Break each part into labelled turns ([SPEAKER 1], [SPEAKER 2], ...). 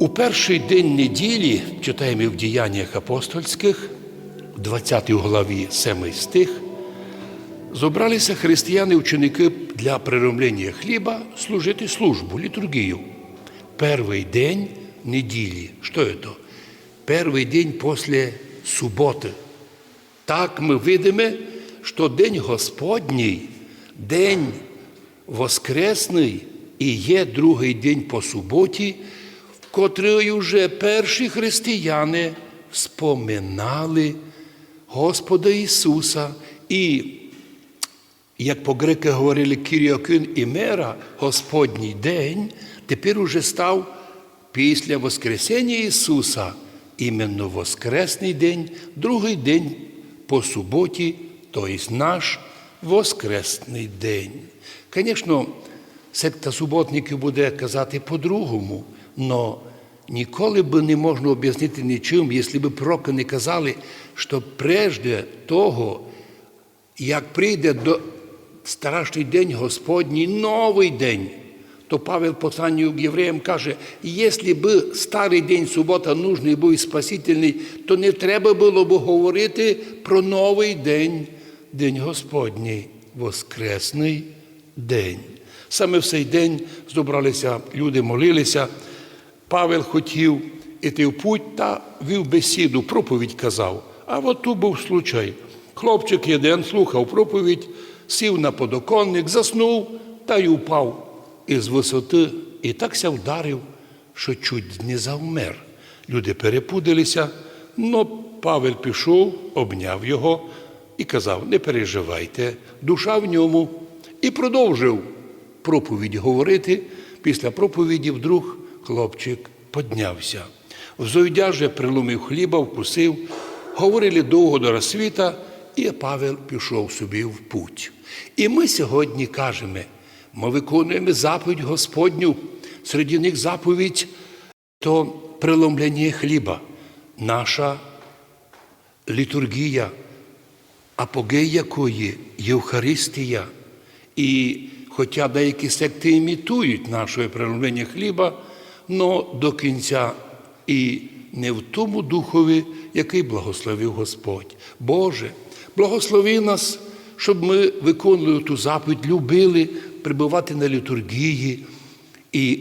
[SPEAKER 1] У перший день неділі, читаємо в діяннях апостольських, 20 главі 7 стих, зобралися християни-ученики для преломлення хліба служити службу, літургію. Перший день неділі. Що це? Перший день після суботи. Так ми видимо, що День Господній, День Воскресний і є другий день по суботі, в котрий вже перші християни споминали Господа Ісуса. І, як по-греки говорили Кіріокин і Мера, Господній день, тепер уже став після Воскресення Ісуса, іменно Воскресний день, другий день по суботі, тобто наш Воскресний день. Звісно, секта суботників буде казати по-другому, але ніколи би не можна об'яснити нічим, якщо б проки не казали, що прежде того, як прийде до страшний день Господній новий день, то Павел посланню к євреям каже, якщо б старий день субота нужний був і спасительний, то не треба було б говорити про новий день, День Господній, Воскресний день. Саме в цей день зібралися люди, молилися. Павел хотів іти в путь та вів бесіду, проповідь казав. А от тут був случай. Хлопчик один слухав проповідь, сів на подоконник, заснув та й упав із висоти і так ся вдарив, що чуть не завмер. Люди перепудилися, но Павел пішов, обняв його і казав: не переживайте, душа в ньому. І продовжив проповідь говорити. Після проповіді вдруг хлопчик піднявся. Взойдя же приломив хліба, вкусив, говорили довго до розсвіта, і Павел пішов собі в путь. І ми сьогодні кажемо, ми виконуємо заповідь Господню, серед них заповідь то преломлення хліба, наша літургія, апогей якої Євхаристія. І хоча деякі секти імітують наше преломлення хліба, но до кінця і не в тому духові, який благословив Господь. Боже, благослови нас, щоб ми виконували ту заповідь, любили прибувати на літургії і,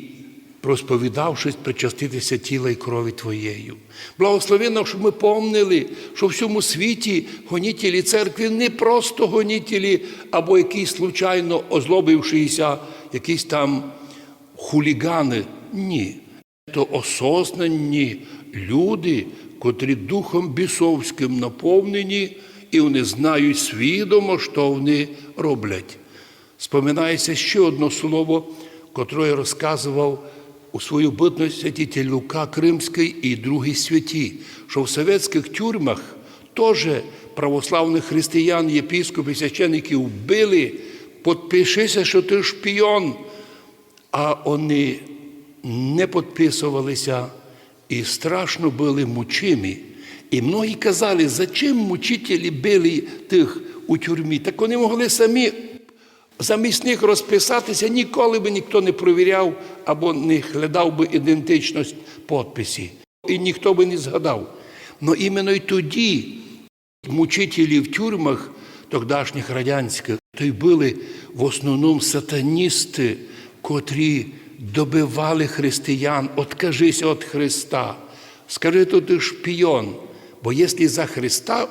[SPEAKER 1] розповідавшись, причаститися тіла і крові Твоєю. Благослови нам, щоб ми помнили, що в всьому світі гонітелі церкви не просто гонітелі, або якісь случайно озлобившися, якісь там хулігани. Ні. То осознані люди, котрі духом бісовським наповнені, і вони знають свідомо, що вони роблять. Споминається ще одне слово, котре я розказував у свою битність святитель Лука Кримський і другі святі, що в совєтських тюрмах теж православних християн, єпископів, священиків вбили, підпишися, що ти шпіон, а вони не підписувалися і страшно були мучими. І многі казали, зачем мучителі били тих у тюрмі? Так вони могли самі замість них розписатися, ніколи би ніхто не провіряв або не глядав би ідентичність підписі. І ніхто би не згадав. Но іменно й тоді мучителі в тюрмах тогдашніх радянських, то й були в основному сатаністи, котрі добивали християн, откажися від Христа. Скажи, то ти шпіон. Бо якщо за Христа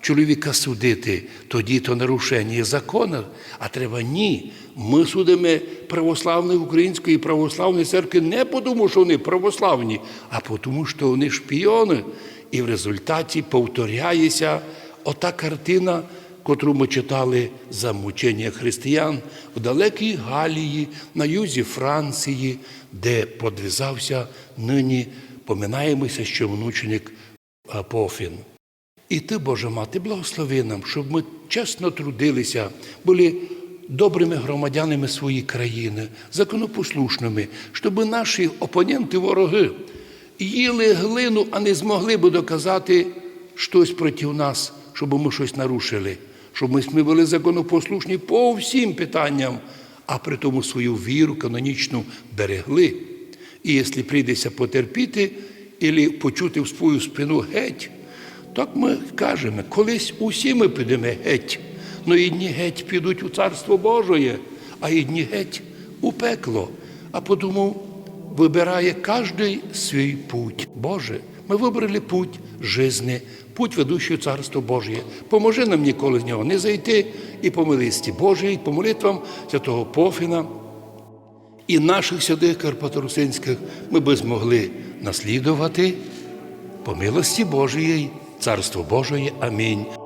[SPEAKER 1] чоловіка судити, тоді то нарушення закону, а треба ні. Ми судимо православної української православної церкви не тому, що вони православні, а тому, що вони шпіони. І в результаті повторяється ота картина, котру ми читали за мучення християн в далекій Галії, на юзі Франції, де подвізався нині, поминаємося, що внученик Апофін. І ти, Божа Мати, благослови нам, щоб ми чесно трудилися, були добрими громадянами своєї країни, законопослушними, щоб наші опоненти, вороги їли глину, а не змогли би доказати щось проти нас, щоб ми щось нарушили, щоб ми були законопослушні по всім питанням, а при тому свою віру канонічну берегли. І якщо прийдеться потерпіти, або почути в свою спину геть, так ми кажемо, колись усі ми підемо геть, но одні геть підуть у Царство Божоє, а одні геть у пекло. А подумав, вибирає кожен свій путь. Боже, ми вибрали путь жизни, путь ведущий у Царство Божє. Поможи нам ніколи з нього не зайти і по милості Божій, по молитвам святого Пофіна і наших святих Карпаторусинських ми би змогли наслідувати по милості Божої, Царство Божої. Амінь.